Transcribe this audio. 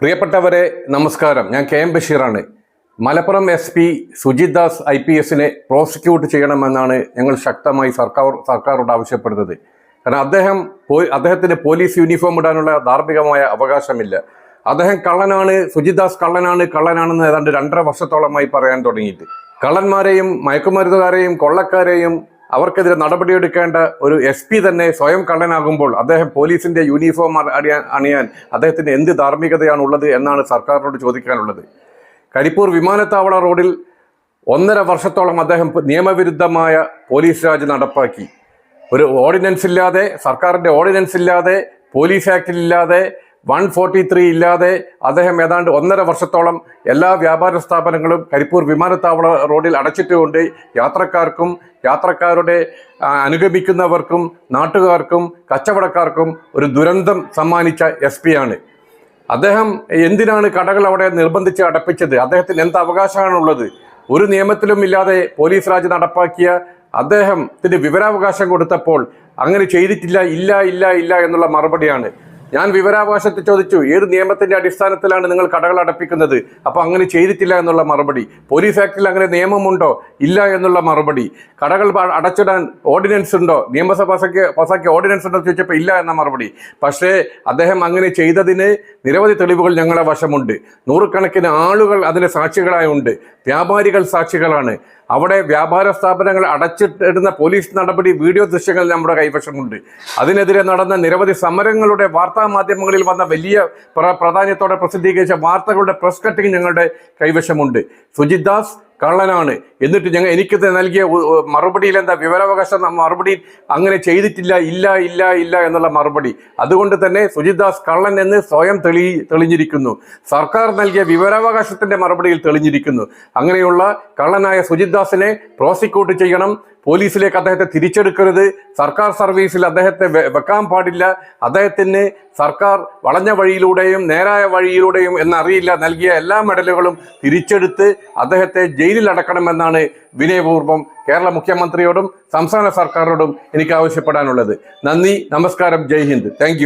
പ്രിയപ്പെട്ടവരെ നമസ്കാരം. ഞാൻ K M ബഷീറാണ്. Malappuram S P Sujith Das I P എസിനെ പ്രോസിക്യൂട്ട് ചെയ്യണമെന്നാണ് ഞങ്ങൾ ശക്തമായി സർക്കാർ സർക്കാരോട് ആവശ്യപ്പെടുന്നത്. കാരണം അദ്ദേഹം അദ്ദേഹത്തിന് പോലീസ് യൂണിഫോം ഇടാനുള്ള ധാർമ്മികമായ അവകാശമില്ല. അദ്ദേഹം കള്ളനാണ് സുജിത് ദാസ് കള്ളനാണ് കള്ളനാണെന്ന് ഏതാണ്ട് രണ്ടര വർഷത്തോളമായി പറയാൻ തുടങ്ങിയിട്ട്. കള്ളന്മാരെയും മയക്കുമരുന്നുകാരെയും കൊള്ളക്കാരെയും അവർക്കെതിരെ നടപടിയെടുക്കേണ്ട ഒരു എസ് പി തന്നെ സ്വയം കള്ളനാകുമ്പോൾ അദ്ദേഹം പോലീസിന്റെ യൂണിഫോം അണിയാൻ അണിയാൻ അദ്ദേഹത്തിന് എന്ത് ധാർമ്മികതയാണ് ഉള്ളത് എന്നാണ് സർക്കാരിനോട് ചോദിക്കാനുള്ളത്. കരിപ്പൂർ വിമാനത്താവള റോഡിൽ ഒന്നര വർഷത്തോളം അദ്ദേഹം നിയമവിരുദ്ധമായ പോലീസ് രാജ് നടപ്പാക്കി. ഒരു ഓർഡിനൻസ് ഇല്ലാതെ സർക്കാരിന്റെ ഓർഡിനൻസ് ഇല്ലാതെ പോലീസ് ആക്ടിൽ ഇല്ലാതെ വൺ ഫോർട്ടി ത്രീ ഇല്ലാതെ അദ്ദേഹം ഏതാണ്ട് ഒന്നര വർഷത്തോളം എല്ലാ വ്യാപാര സ്ഥാപനങ്ങളും കരിപ്പൂർ വിമാനത്താവള റോഡിൽ അടച്ചിട്ടുകൊണ്ട് യാത്രക്കാർക്കും യാത്രക്കാരുടെ അനുഗമിക്കുന്നവർക്കും നാട്ടുകാർക്കും കച്ചവടക്കാർക്കും ഒരു ദുരന്തം സമ്മാനിച്ച എസ് ആണ്. അദ്ദേഹം എന്തിനാണ് കടകൾ അവിടെ നിർബന്ധിച്ച് അടപ്പിച്ചത്? അദ്ദേഹത്തിന് എന്ത് അവകാശമാണുള്ളത്? ഒരു നിയമത്തിലും ഇല്ലാതെ പോലീസ് രാജ് നടപ്പാക്കിയ അദ്ദേഹത്തിന് വിവരാവകാശം കൊടുത്തപ്പോൾ അങ്ങനെ ചെയ്തിട്ടില്ല ഇല്ല ഇല്ല ഇല്ല എന്നുള്ള മറുപടിയാണ്. ഞാൻ വിവരാവകാശത്തെ ചോദിച്ചു ഏത് നിയമത്തിന്റെ അടിസ്ഥാനത്തിലാണ് നിങ്ങൾ കടകൾ അടപ്പിക്കുന്നത്? അപ്പൊ അങ്ങനെ ചെയ്തിട്ടില്ല എന്നുള്ള മറുപടി. പോലീസ് ആക്ടിൽ അങ്ങനെ നിയമമുണ്ടോ? ഇല്ല എന്നുള്ള മറുപടി. കടകൾ അടച്ചിടാൻ ഓർഡിനൻസ് ഉണ്ടോ? നിയമസഭ പാസാക്കിയ ഓർഡിനൻസ് ഉണ്ടോ ചോദിച്ചപ്പോൾ ഇല്ല എന്ന മറുപടി. പക്ഷേ അദ്ദേഹം അങ്ങനെ ചെയ്തതിന് നിരവധി തെളിവുകൾ ഞങ്ങളെ വശമുണ്ട്. നൂറുകണക്കിന് ആളുകൾ അതിന് സാക്ഷികളായുണ്ട്. വ്യാപാരികൾ സാക്ഷികളാണ്. അവിടെ വ്യാപാര സ്ഥാപനങ്ങൾ അടച്ചിട്ടിടുന്ന പോലീസ് നടപടി വീഡിയോ ദൃശ്യങ്ങൾ നമ്മുടെ കൈവശമുണ്ട്. അതിനെതിരെ നടന്ന നിരവധി സമരങ്ങളുടെ വാർത്താ മാധ്യമങ്ങളിൽ വന്ന വലിയ പ്ര- പ്രാധാന്യത്തോടെ പ്രസിദ്ധീകരിച്ച വാർത്തകളുടെ പ്രസ് കട്ടിങ് ഞങ്ങളുടെ കൈവശമുണ്ട്. സുജിത് ദാസ് കള്ളനാണ്. എന്നിട്ട് ഞങ്ങൾ എനിക്ക് നൽകിയ മറുപടിയിൽ എന്താ വിവരാവകാശ മറുപടി അങ്ങനെ ചെയ്തിട്ടില്ല ഇല്ല ഇല്ല ഇല്ല എന്നുള്ള മറുപടി. അതുകൊണ്ട് തന്നെ സുജിത് ദാസ് കള്ളൻ എന്ന് സ്വയം തെളി തെളിഞ്ഞിരിക്കുന്നു. സർക്കാർ നൽകിയ വിവരാവകാശത്തിന്റെ മറുപടിയിൽ തെളിഞ്ഞിരിക്കുന്നു. അങ്ങനെയുള്ള കള്ളനായ സുജിത് ദാസിനെ പ്രോസിക്യൂട്ട് ചെയ്യണം. പോലീസിലേക്ക് അദ്ദേഹത്തെ തിരിച്ചെടുക്കരുത്. സർക്കാർ സർവീസിൽ അദ്ദേഹത്തെ വെക്കാൻ പാടില്ല. അദ്ദേഹത്തിന് സർക്കാർ വളഞ്ഞ വഴിയിലൂടെയും നേരായ വഴിയിലൂടെയും എന്നറിയില്ല. നൽകിയ എല്ലാ മെഡലുകളും തിരിച്ചെടുത്ത് അദ്ദേഹത്തെ ജയിലിൽ അടക്കണമെന്നാണ് വിനയപൂർവം കേരള മുഖ്യമന്ത്രിയോടും സംസ്ഥാന സർക്കാരിനോടും എനിക്ക് ആവശ്യപ്പെടാനുള്ളത് നന്ദി നമസ്കാരം. ജയ് ഹിന്ദ്. താങ്ക്